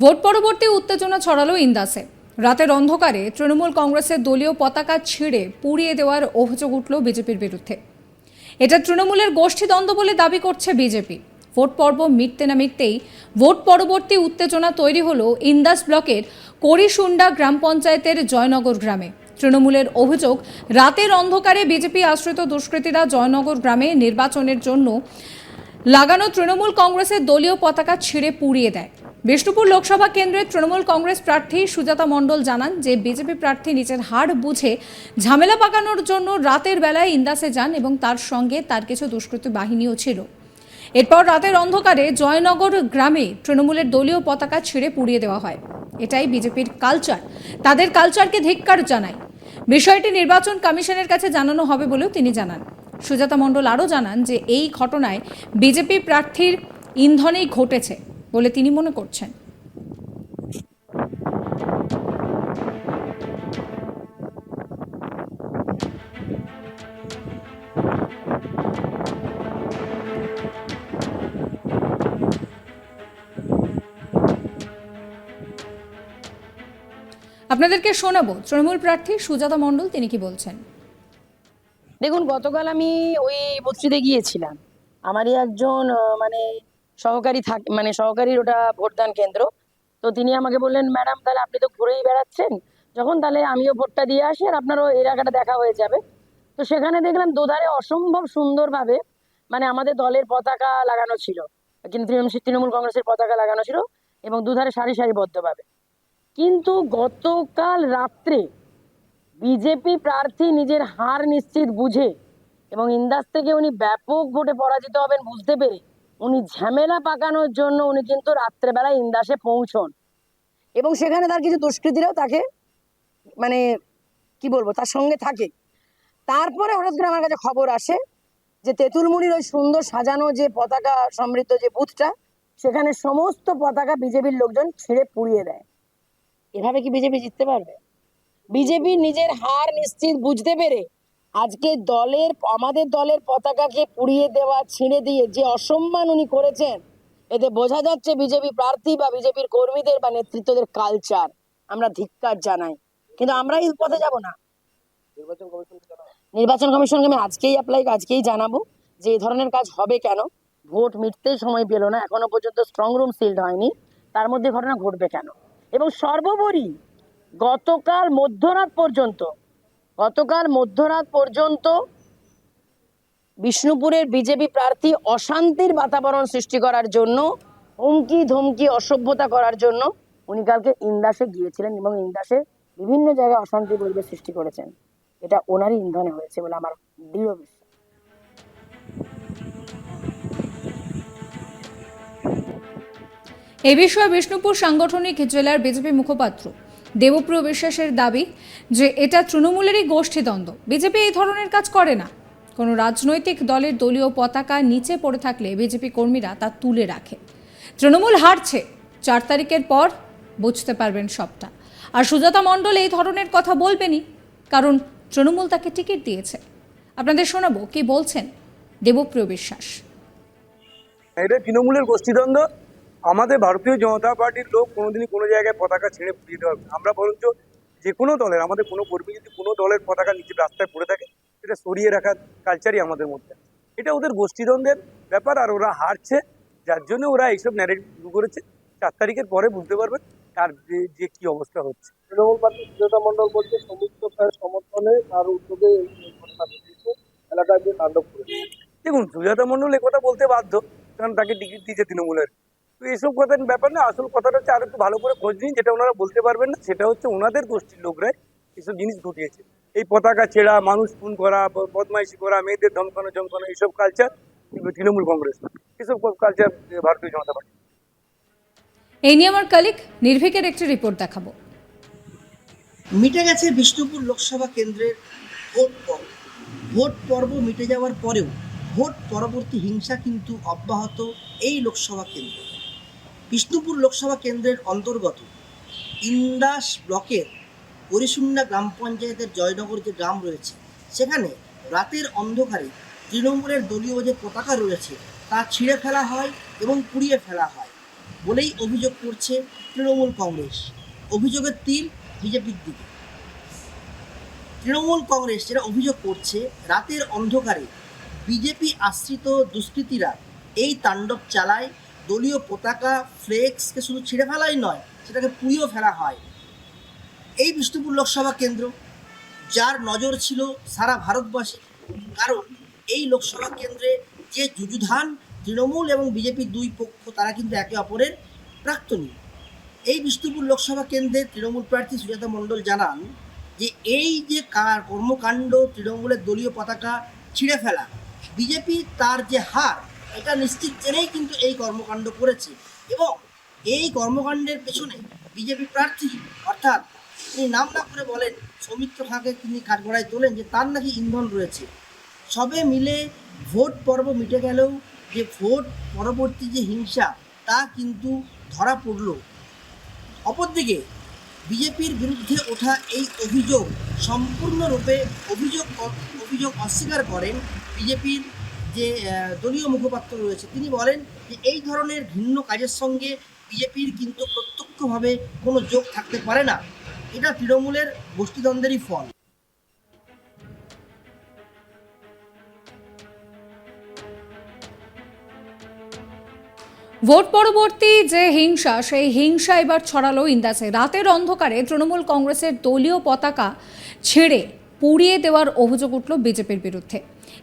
Vote পরবর্তী উত্তেজনা ছড়ালো ইন্দাসে। রাতের অন্ধকারে তৃণমূল কংগ্রেসের দলীয় পতাকা ছিঁড়ে পুড়িয়ে দেওয়ার অভিযোগ উঠল বিজেপির বিরুদ্ধে। এটা তৃণমূলের গোষ্ঠীদ্বন্দ্ব বলে দাবি করছে বিজেপি। ভোট পর্ব মিটতে না মিটতেই ভোট পরবর্তী উত্তেজনা তৈরি হলো ইন্দাস ব্লকের করিসুন্ডা গ্রাম পঞ্চায়েতের জয়নগর গ্রামে। তৃণমূলের অভিযোগ, রাতের অন্ধকারে বিজেপি আশ্রিত দুষ্কৃতীরা জয়নগর গ্রামে নির্বাচনের জন্য লাগানো তৃণমূল কংগ্রেসের দলীয় পতাকা ছিঁড়ে পুড়িয়ে দেয়। বিষ্ণুপুর লোকসভা কেন্দ্রের তৃণমূল কংগ্রেস প্রার্থী সুজাতা মণ্ডল জানান যে বিজেপি প্রার্থী নিজের হার বুঝে ঝামেলা পাকানোর জন্য রাতের বেলায় ইন্দাসে যান এবং তার সঙ্গে তার কিছু দুষ্কৃতী বাহিনীও ছিল। এরপর রাতের অন্ধকারে জয়নগর গ্রামে তৃণমূলের দলীয় পতাকা ছিঁড়ে পুড়িয়ে দেওয়া হয়। এটাই বিজেপির কালচার। তাদের কালচারকে ধিক্কার জানায়। বিষয়টি নির্বাচন কমিশনের কাছে জানানো হবে বলেও তিনি জানান। সুজাতা মণ্ডল আরও জানান যে এই ঘটনায় বিজেপি প্রার্থীর ইন্ধনেই ঘটেছে। বলে তিনি মনে করছেন। আপনাদেরকে শোনাবো তৃণমূল প্রার্থী সুজাতা মণ্ডল তিনি কি বলছেন? দেখুন, গতকাল আমি ওই বস্তিতে গিয়েছিলাম। আমারই একজন মানে সহকারী থাক মানে সহকারীর ওটা ভোটদান কেন্দ্র। তো তিনি আমাকে বললেন, ম্যাডাম, তাহলে আপনি তো ঘুরেই বেড়াচ্ছেন। যখন তাহলে আমিও ভোটটা দিয়ে আসি আর আপনারও এলাকাটা দেখা হয়ে যাবে। তো সেখানে দেখলাম দুধারে অসম্ভব সুন্দরভাবে মানে আমাদের দলের পতাকা লাগানো ছিল। কিন্তু তৃণমূল কংগ্রেসের পতাকা লাগানো ছিল এবং দুধারে সারি সারিবদ্ধভাবে। কিন্তু গতকাল রাত্রে বিজেপি প্রার্থী নিজের হার নিশ্চিত বুঝে এবং ইন্দাস থেকে উনি ব্যাপক ভোটে পরাজিত হবেন বুঝতে পেরে উনি ঝামেলা পাকানোর জন্য উনি কিন্তু রাত্রেবেলায় ইন্দাসে পৌঁছন। এবং সেখানে তার কিছু দুষ্কৃতীরাও তাকে মানে কি বলব, তার সঙ্গে থাকে। তারপরে হঠাৎ করে আমার কাছে খবর আসে যে তেঁতুলমুড়ির ওই সুন্দর সাজানো যে পতাকা সমৃদ্ধ যে বুথটা, সেখানে সমস্ত পতাকা বিজেপির লোকজন ছিঁড়ে পুড়িয়ে দেয়। এভাবে কি বিজেপি জিততে পারবে? বিজেপি নিজের হার নিশ্চিত বুঝতে পেরে আজকে দলের আমাদের দলের পতাকাকে পুড়িয়ে দেওয়া ছিঁড়ে দিয়ে যে অসম্মান উনি করেছেন এতে বোঝা যাচ্ছে বিজেপি প্রার্থী বা বিজেপির কর্মীদের বা নেতৃত্বদের কালচার আমরা ধিক্কার জানাই। কিন্তু আমরা এই পথে যাব না। নির্বাচন কমিশনকে আমি আজকেই অ্যাপ্লাই আজকেই জানাব যে এই ধরনের কাজ হবে কেন। ভোট মিটতেই সময় পেল না এখনও পর্যন্ত স্ট্রং রুম সিল্ড হয়নি। তার মধ্যে ঘটনা ঘটবে কেন? এবং সর্বোপরি গতকাল মধ্যরাত পর্যন্ত গতকাল মধ্যরাত পর্যন্ত বিষ্ণুপুরের বিজেপি প্রার্থী অশান্তির বাতাবরণ সৃষ্টি করার জন্য, হুমকি, ধমকি, অসভ্যতা করার জন্য উনি কালকে ইন্দাসে গিয়েছিলেন এবং ইন্দাসে বিভিন্ন জায়গায় অশান্তি পরিবেশ সৃষ্টি করেছেন। এটা ওনারই ইন্ধনে হয়েছে বলে আমার দৃঢ় বিশ্বাস। এ বিষয়ে বিষ্ণুপুর সাংগঠনিক জেলার বিজেপি মুখপাত্র দেবপ্রিয় বিশ্বাসের দাবি যে এটা তৃণমূলেরই গোষ্ঠীদ্বন্দ্ব। বিজেপি এই ধরনের কাজ করে না। কোনো রাজনৈতিক দলের দলীয় পতাকা নিচে পড়ে থাকলে বিজেপি কর্মীরা তা তুলে রাখে। তৃণমূল হারছে। চার তারিখের পর বুঝতে পারবেন সবটা। আর সুজাতা মণ্ডল এই ধরনের কথা বলবেনই, কারণ তৃণমূল তাকে টিকিট দিয়েছে। আপনাদের শোনাবো কি বলছেন দেবপ্রিয় বিশ্বাস। এটা তৃণমূলের গোষ্ঠীদ্বন্দ্ব আমাদের ভারতীয় জনতা পার্টির লোক কোনোদিনই কোনো জায়গায় পতাকা ছেড়ে পুড়িয়ে দেওয়া আমরা বরঞ্চ যে কোনো দলের আমাদের কোনো কর্মী যদি কোনো দলের পতাকা নিচে রাস্তায় পড়ে থাকে সেটা সরিয়ে রাখার কালচারই আমাদের মধ্যে এটা ওদের গোষ্ঠীদ্বন্দ্বের ব্যাপার আর ওরা হারছে যার জন্য ওরা এইসব ন্যারেটিভ শুরু করেছে। চার তারিখের পরে বুঝতে পারবেন তার যে যে কি অবস্থা হচ্ছে। তৃণমূল প্রার্থী সুজাতা মণ্ডল বলছে সমস্ত প্রায় সমর্থনে তার উদ্যোগে এলাকায় যে তাণ্ডব করেছে। দেখুন সুজাতা মণ্ডল কথা বলতে বাধ্য কারণ তাকে টিকিট দিয়েছে তৃণমূলের। এইসব কথার ব্যাপার না আসল কথাটা হচ্ছে আর একটু ভালো করে খোঁজ নিন যেটা ওনারা বলতে পারবেন না সেটা হচ্ছে ওনাদের গোষ্ঠীর লোকরাই এসব জিনিস ঘটিয়েছে। এই পতাকা ছেঁড়া মানুষ খুন করা বদমাইশি করা মেয়েদের ধমকানো জমকানো এইসব কালচার তৃণমূল কংগ্রেস এসব কালচার ভারতীয় জনতা পার্টি। এই নিয়ে আমার কালিক নির্ভীকের একটি রিপোর্ট দেখাবো। মিটে গেছে বিষ্ণুপুর লোকসভা কেন্দ্রের ভোট পর্ব। ভোট পর্ব মিটে যাওয়ার পরেও ভোট পরবর্তী হিংসা কিন্তু অব্যাহত এই লোকসভা কেন্দ্রে। বিষ্ণুপুর লোকসভা কেন্দ্রের অন্তর্গত ইন্দাস ব্লকের পরিশূন্যা গ্রাম পঞ্চায়েতের জয়নগর যে গ্রাম রয়েছে, সেখানে রাতের অন্ধকারে তৃণমূলের দলীয় যে পতাকা রয়েছে, তা ছিঁড়ে ফেলা হয় এবং পুড়িয়ে ফেলা হয় বলেই অভিযোগ করছে তৃণমূল কংগ্রেস। অভিযোগের তীর বিজেপির দিকে। তৃণমূল কংগ্রেস যেটা অভিযোগ করছে, রাতের অন্ধকারে বিজেপি আশ্রিত দুষ্কৃতীরা এই তাণ্ডব চালায় দলীয় পতাকা ফ্লেক্সকে শুধু ছিঁড়ে ফেলাই নয়, সেটাকে পুড়িয়েও ফেলা হয়। এই বিষ্ণুপুর লোকসভা কেন্দ্র, যার নজর ছিল সারা ভারতবাসী, কারণ এই লোকসভা কেন্দ্রে যে যুযুধান তৃণমূল এবং বিজেপির দুই পক্ষ, তারা কিন্তু একে অপরের প্রাক্তনী। এই বিষ্ণুপুর লোকসভা কেন্দ্রে তৃণমূল প্রার্থী সুজাতা মণ্ডল জানান যে, এই যে কার কর্মকাণ্ড, তৃণমূলের দলীয় পতাকা ছিঁড়ে ফেলা, বিজেপি তার যে হার এটা নিশ্চিত জেনেই কিন্তু এই কর্মকাণ্ড করেছে। এবং এই কর্মকাণ্ডের পেছনে বিজেপি প্রার্থী, অর্থাৎ তিনি নাম না করে বলেন, সৌমিত্র খাঁকে তিনি কাঠগড়ায় তোলেন যে তার নাকি ইন্ধন রয়েছে। সবে মিলে ভোট পর্ব মিটে গেলেও যে ভোট পরবর্তী যে হিংসা, তা কিন্তু ধরা পড়ল। অপরদিকে বিজেপির বিরুদ্ধে ওঠা এই অভিযোগ সম্পূর্ণরূপে অভিযোগ অভিযোগ অস্বীকার করেন বিজেপির যে দলীয় মুখপাত্র রয়েছে, তিনি বলেন যে, এই ধরনের ভিন্ন কাজের সঙ্গে বিজেপির কিন্তু প্রত্যক্ষভাবে কোনো যোগ থাকতে পারে না। এটা তৃণমূলের গোষ্ঠীদ্বন্দ্বেরই ফল। ভোট পরবর্তী যে হিংসা, সেই হিংসা এবার ছড়ালো ইন্দাসে। রাতের অন্ধকারে তৃণমূল কংগ্রেসের দলীয় পতাকা ছেড়ে পুড়িয়ে দেওয়ার অভিযোগ উঠল বিজেপির বিরুদ্ধে।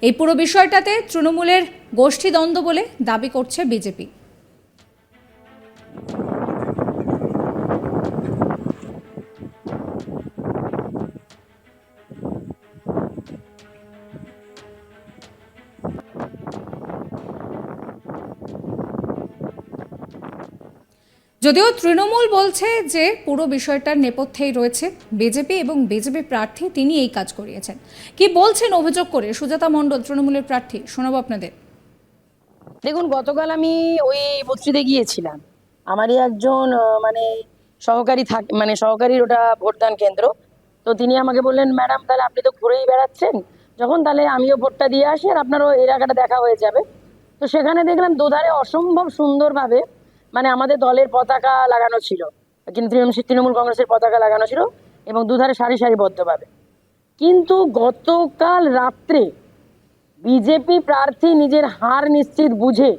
এই পুরো বিষয়টাতে তৃণমূলের গোষ্ঠীদ্বন্দ্ব বলে দাবি করছে বিজেপি। যদিও তৃণমূল বলছে যে পুরো বিষয়টার নেপথ্যেই রয়েছে বিজেপি এবং বিজেপি প্রার্থী তিনি এই কাজ করিয়েছেন। কি বলছেন অভিযোগ করে সুজাতা মণ্ডল, তৃণমূলের প্রার্থী? শোনাবো আপনাদের। দেখুন, গতকাল আমি ওই বস্তিতে গিয়েছিলাম। আমারই একজন মানে সহকারী থাক মানে সহকারীর ওটা ভোটদান কেন্দ্র। তো তিনি আমাকে বললেন, ম্যাডাম, তাহলে আপনি তো ঘুরেই বেড়াচ্ছেন। যখন তাহলে আমিও ভোটটা দিয়ে আসি আর আপনারও এলাকাটা দেখা হয়ে যাবে। তো সেখানে দেখলাম, দোধারে অসম্ভব সুন্দরভাবে মানে আমাদের দলের পতাকা লাগানো ছিল। কিন্তু তৃণমূল তৃণমূল কংগ্রেসের পতাকা লাগানো ছিল এবং দুধারে সারি সারিবদ্ধভাবে কিন্তু গতকাল রাত্রে বিজেপি প্রার্থী নিজের হার নিশ্চিত বুঝে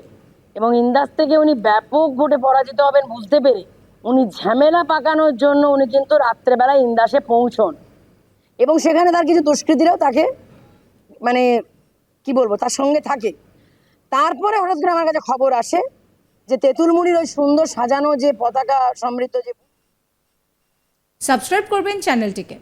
এবং ইন্দাস থেকে উনি ব্যাপক ভোটে পরাজিত হবেন বুঝতে পেরে উনি ঝামেলা পাকানোর জন্য উনি কিন্তু রাত্রেবেলায় ইন্দাসে পৌঁছন। এবং সেখানে তার কিছু দুষ্কৃতীরাও তাকে মানে কি বলব, তার সঙ্গে থাকে। তারপরে হঠাৎ করে আমার কাছে খবর আসে যে তেঁতুলমুড়ির ওই সুন্দর সাজানো যে পতাকা সমৃদ্ধ যে সাবস্ক্রাইব করবেন চ্যানেলটিকে।